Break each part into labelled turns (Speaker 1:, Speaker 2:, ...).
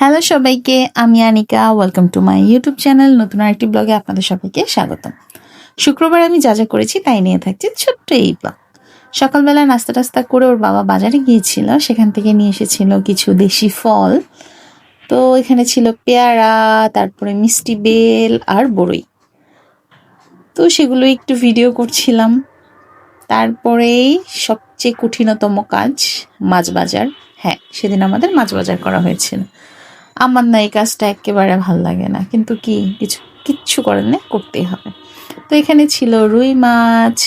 Speaker 1: Hello সবাইকে, আমি Anika welcome to my YouTube channel নতুন আরেকটি ব্লগে আপনাদের সবাইকে স্বাগতম। শুক্রবার আমি যা যা করেছি তাই নিয়ে থাকছি ছোট্ট এই ব্লগ সকালবেলা নাস্তা টাস্তা করে ওর বাবা বাজারে গিয়েছিল, সেখান থেকে নিয়ে এসেছিল কিছু দেশি ফল। তো এখানে ছিল পেয়ারা, তারপরে মিষ্টি বেল আর বড়ই। তো সেগুলো একটু ভিডিও করছিলাম। তারপরেই সবচেয়ে কঠিনতম কাজ মাছ বাজার। হ্যাঁ সেদিন আমাদের মাছ বাজার করা হয়েছিল। আমার না এই কাজটা একেবারে ভালো লাগে না। কিন্তু কি, কিছু, কিচ্ছু করার নেই, করতেই হবে। তো এখানে ছিল রুই মাছ,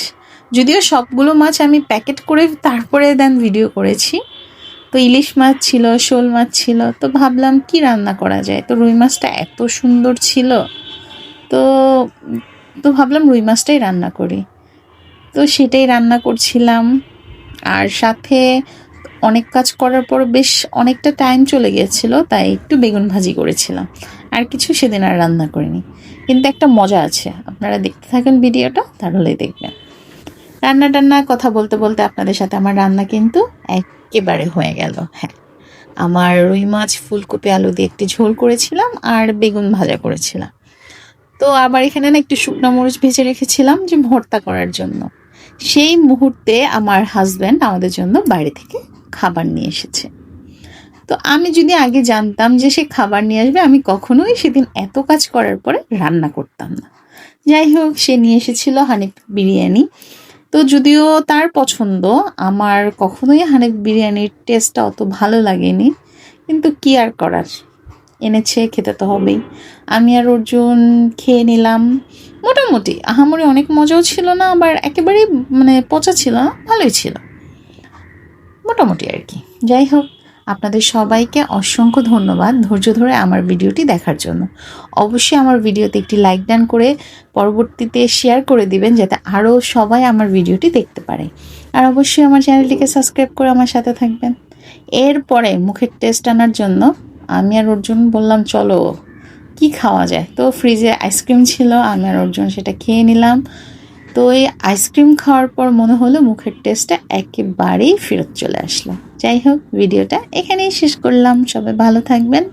Speaker 1: যদিও সবগুলো মাছ আমি প্যাকেট করে তারপরে দেন ভিডিও করেছি। তো ইলিশ মাছ ছিল, শোল মাছ ছিল, তো ভাবলাম কি রান্না করা যায়? তো রুই মাছটা এত সুন্দর ছিল। তো তো ভাবলাম রুই মাছটাই রান্না করি। তো সেটাই রান্না করছিলাম। আর সাথে অনেক কাজ করার পর বেশ অনেকটা টাইম চলে গিয়েছিল, তাই একটু বেগুন ভাজি করেছিলাম। আর কিছু সেদিন আর রান্না করিনি। কিন্তু একটা মজা আছে, আপনারা দেখতে থাকেন ভিডিওটা, তাহলেই দেখবেন। রান্না টান্না, কথা বলতে বলতে আপনাদের সাথে আমার রান্না কিন্তু একেবারে হয়ে গেল। হ্যাঁ আমার রুই মাছ, ফুলকপি, আলু দিয়ে একটি ঝোল করেছিলাম আর বেগুন ভাজা করেছিলাম। তো আবার এখানে না একটু শুকনো মরিচ ভেজে রেখেছিলাম যে ভর্তা করার জন্য। সেই মুহূর্তে আমার হাজব্যান্ড আমাদের জন্য বাইরে থেকে খাবার নিয়ে এসেছে। তো আমি যদি আগে জানতাম যে সে খাবার নিয়ে আসবে, আমি কখনোই সেদিন এত কাজ করার পরে রান্না করতাম না। যাই হোক, সে নিয়ে এসেছিল হানিফ বিরিয়ানি। তো যদিও তার পছন্দ, আমার কখনোই হানিফ বিরিয়ানির টেস্টটা অত ভালো লাগেনি। কিন্তু কি আর করার? এনেছে, খেতে তো হবেই। আমি আর অর্জুন খেয়ে নিলাম। মোটামুটি আহামরি অনেক মজাও ছিল না, আবার একেবারেই মানে পচা ছিল না, ভালোই ছিল। মোটামুটি আর কি। যাই হোক, আপনাদের সবাইকে অসংখ্য ধন্যবাদ ধৈর্য ধরে আমার ভিডিওটি দেখার জন্য। অবশ্যই আমার ভিডিওতে একটি লাইক ডান করে পরবর্তীতে শেয়ার করে দিবেন যাতে আরও সবাই আমার ভিডিওটি দেখতে পারে। আর অবশ্যই আমার চ্যানেলটিকে সাবস্ক্রাইব করে আমার সাথে থাকবেন। এরপরে মুখের টেস্ট আনার জন্য আমি আর অর্জুন বললাম, চলো, কি খাওয়া যায়? তো ফ্রিজে আইসক্রিম ছিল, আমি আর অর্জুন সেটা খেয়ে নিলাম। তো এই আইসক্রিম খাওয়ার পর মনে হলো মুখের টেস্টটা একেবারেই ফেরত চলে আসলো। যাই হোক, ভিডিওটা এখানেই শেষ করলাম। সবাই ভালো থাকবেন।